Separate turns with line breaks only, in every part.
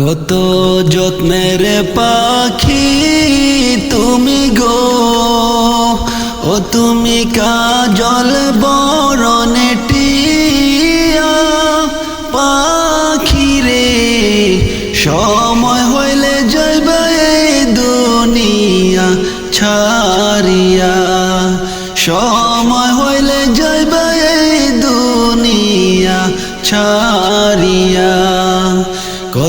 কত যত্নের পাখি, তুমি গো। ও তুমি কাজল বরণে টিয়া পাখি রে। সময় হইলে এই দুনিয়া ছাড়িয়া। সময় হইলে এই দুনিয়া ছাড়িয়া।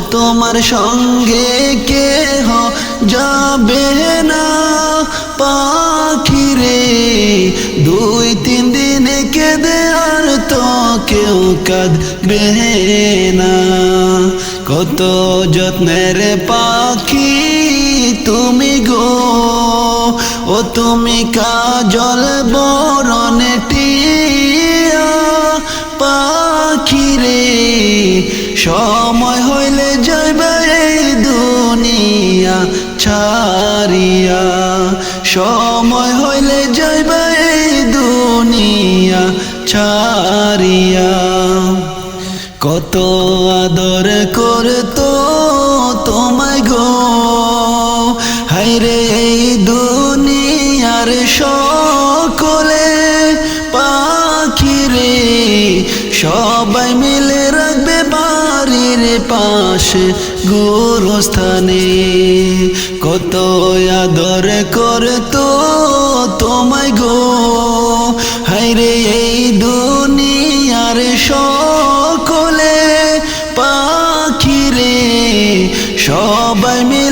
তোমার সঙ্গে কেহ যাবে না? পাখি রে দুই তিন দিনে কেঁদে আর তো কেউ কাঁদবে না। কত যত্নের পাখি তুমি গো। ও তুমি কাজল বরণে টিয়া পাখি রে সময় হইলে যাইবে দুনিয়া ছাড়িয়া। সময় হইলে যাইবে দুনিয়া ছাড়িয়া। কত আদর করতো তোমায় গো পাশে গোরস্থানে কত আদর করতো তোমায় গো। হাইরে এই দুনিয়ার সকলে পাখিরে সবাই মিলে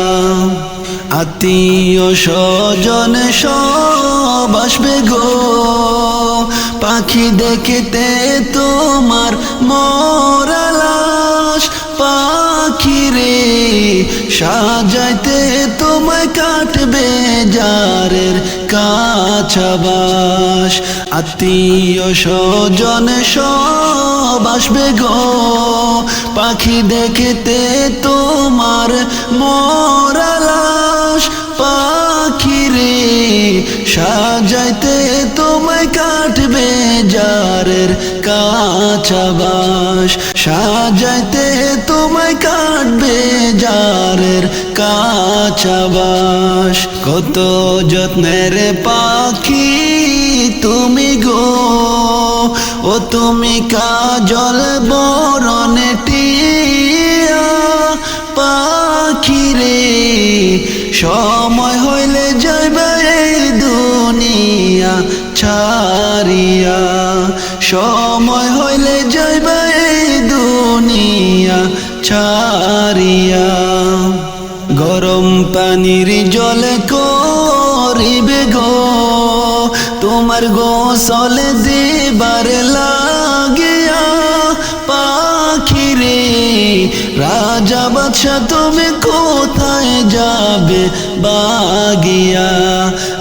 আত্মীয় স্বজন সব আসবে গো। পাখি দেখতে তোমার মরালাস পাখি রে, সাজাইতে তোমায় কাটবে যারের কাছাবাস। আত্মীয় স্বজন সব আসবে গো। পাখি দেখতে তোমার মরালাস সাজাইতে তোমায় কাটবে যারের কাছাবাস সাজাইতে তোমায় কাটবে যারের কাছাবাস কত যত্নের পাখি তুমি গো। ও তুমি কাজল বরণে টিয়া পাখি রে। সময় হইলে সময় হইলে যাইবে দুনিয়া ছাড়িয়া। গরম পানির জলে করিবে গো, তোমার গোসল দিবার লাগিয়া পাখি রে রাজা বাদশা তুমি কোথায় যাবে বাগিয়া?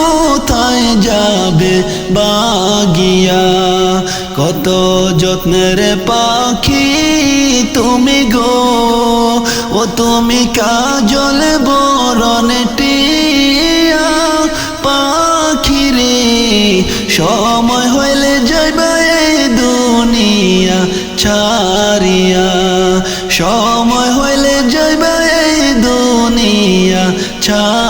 কোথায় যাবে বাগিয়া? কত যত্নের পাখি তুমি গো? ও তুমি কাজল বরণে টিয়া পাখি রে। সময় হইলে যাইবা দুনিয়া ছাড়িয়া। সময় হইলে যাইবা দুনিয়া ছাড়িয়া।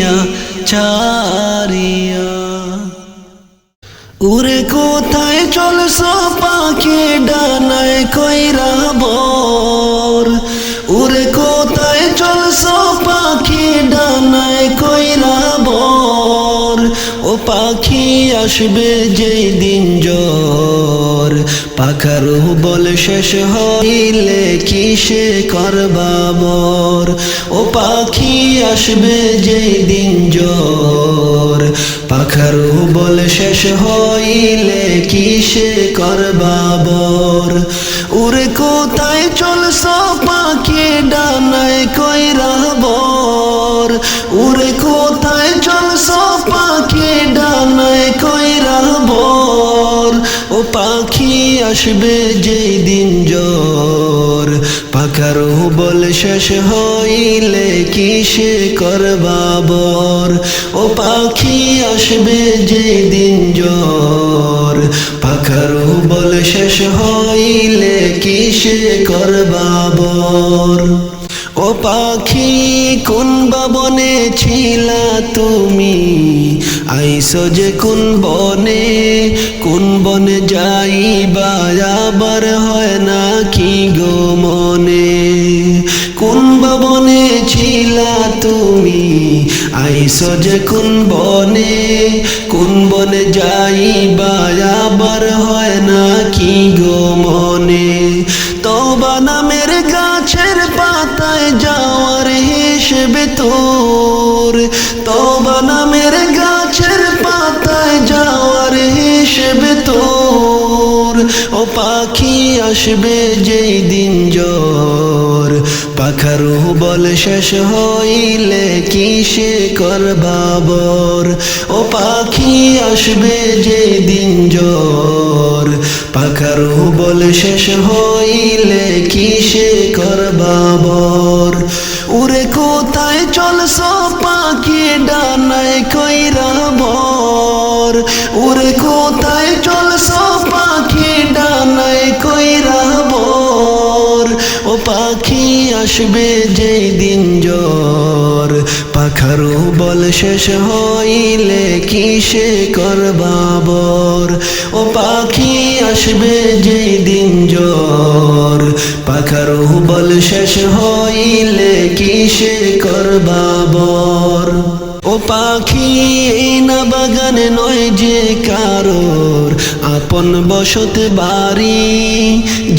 ছাড়িয়া উরে কোথায় চলছ পাখি ডানায় কইরা বর। উরে কোথায় চলছ পাখি ডানায় কইরা বর। ও পাখি আসবে যেই দিন জ্বর। পাখার বল শেষ হইলে কিসে করবাবর ও পাখি আসবে যেই দিন জোর। পাখার বল শেষ হইলে কিসে করবাবর উরে কোথায় চলছ আসবে যেই দিন জ্বর পাখার বল শেষ হইলে কিসে করবাবর ও পাখি আসবে যেই দিন জ্বর পাখার বল শেষ হইলে কিসে করবাবর ও পাখি কোন বাবনে ছিলা তুমি? আইসো যে কোন বনে কোন বনে যাইবা আবার হয় না কি গো মনে? কোন বাবনে ছিলা তুমি? আইসো যে কোন বনে কোন বনে যাইবা আবার হয় না কি গো মনে? তবা নামের গাছের পাতায় যাওয়ার হিসেবে তোর তবা নামের পাখি আসবে যেই দিন জ্বর। পাখারু বল শেষ হইলে কিসে করবাবর ও পাখি আসবে যেই দিন জ্বর। পাখারু বল শেষ হইলে কিসে করবাবর উরে কোথায় চলছ পাখি ডানায় কইরা আসবে যে দিন জ্বর। পাখারু বল শেষ হইলে কিসে করবাবর ও পাখি আসবে যে দিন জ্বর। পাখারু বল শেষ হইলে কিসে করবাবর ও পাখি, এই না বাগানে নয় যে কারোর। আপন বসত বাড়ি,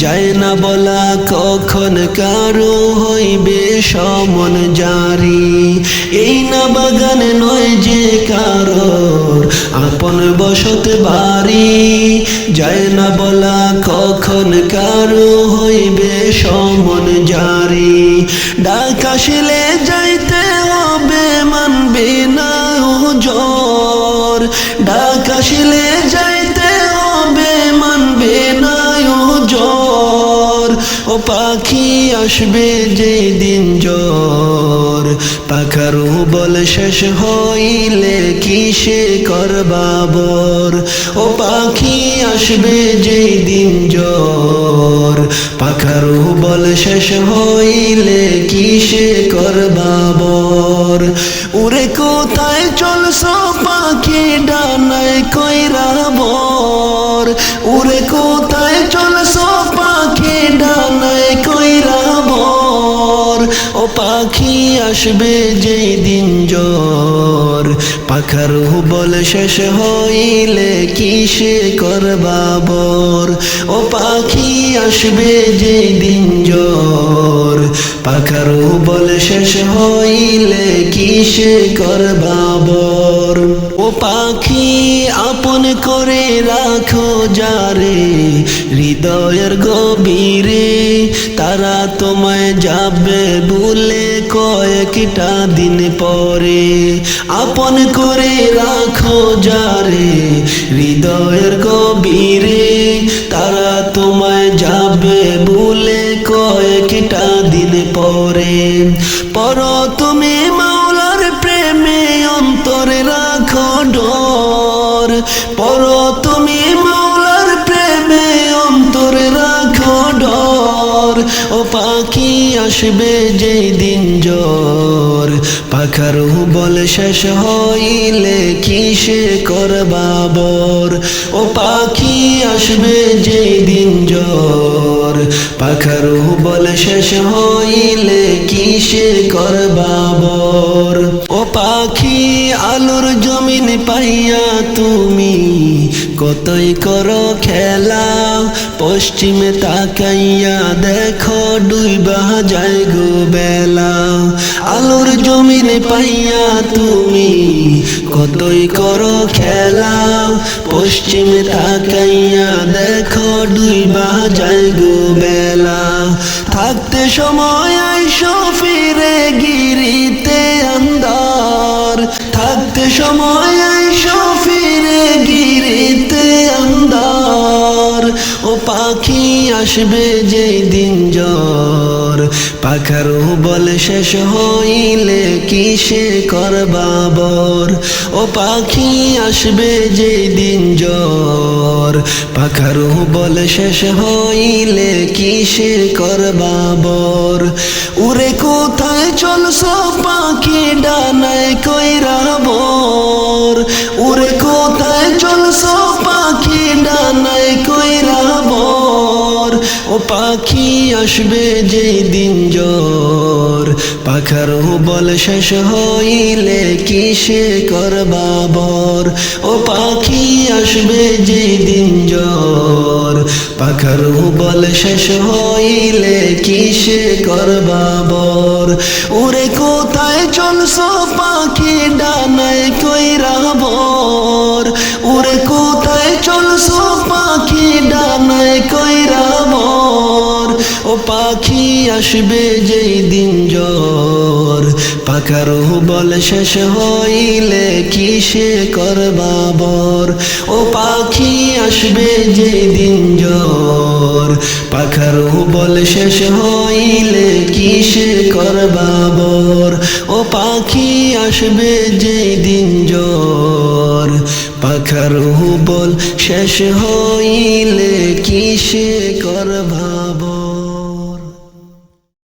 যায় না বলা কখন কারও হইবে সমন জারি। এই না বাগানে নয় যে কারোর, আপন বসত বাড়ি, যায় না বলা কখন কারও হইবে সমন জারি। ডাক আসিলে হবে মানবে না জ্বর। ডাক আসিলে ও পাখি আসবে যে দিন জ্বর। পাখারু বল শেষ হইলে কিসে করবাবর ও পাখি আসবে যে দিন জ্বর। পাখারু বল শেষ হইলে কিসে করবাবর উরে কোথায় চলছ পাখি ডানায় কইরা বর? উরে আসবে যে দিন জ্বর। পাখার বল শেষ হইলে কিসে করবাবর ও পাখি আসবে যে দিন জ্বর। পাখার বল শেষ হইলে কিসে করবাবর ও পাখি আপন করে রাখো যারে, হৃদয়ের গভীরে। তারা তোমায় যাবে বলে কয়েকটা দিন পরে আপন করে রাখো যারে, হৃদয়ের গভীরে। তারা তোমায় যাবে বলে কয়েকটা দিন পরে। পর তুমি মাওলার প্রেমে অন্তরে রাখো ডর। পর আসবে যে দিন জ্বর। পাখারু বল শেষ হইলে কিসে করবাবর ও পাখি আসবে যে দিন জ্বর। পাখারু বল শেষ হইলে কিসে করবাবর ও পাখি আলোর জমিন পাইয়া তুমি কতই করো খেলা পশ্চিমে তাকাইয়া দেখো ডুইবা যায় গো বেলা আলোর জমিন পাইয়া তুমি কতই করো খেলা পশ্চিমে তাকাইয়া দেখো ডুইবা যায় গো বেলা থাকতে সময় আইসো ফিরে গিরিতে আন্দার থাকতে সময় আইসো গিরিতে আন্দার ও পাখি আসবে যে দিন জ্বর। পাখারু বলে শেষ হইলে কিসে করবাবর? ও পাখি আসবে যে দিন জ্বর। পাখারু বলে শেষ হইলে কিসে করবাবর? উরে কোথায় চলছ পাখি ডানায় কইরা ও পাখি আসবে যে দিন জ্বর। পাখারু বল শেষ হইলে কিসে করবাবর ও পাখি আসবে যে দিন জ্বর। পাখারু বল শেষ হইলে কিসে করবাবর ওরে কোথায় চলছ পাখি ডানায় কইরা বর? পাখি আসবে যেই দিন জ্বর। পাখারু বল শেষ হইলে কিসে করবাবর ও পাখি আসবে যেই দিন জ্বর। পাখারু বল শেষ হইলে কিসে করবাবর ও পাখি আসবে যেই দিন জ্বর। পাখারু বল শেষ হইলে কিসে করবাবর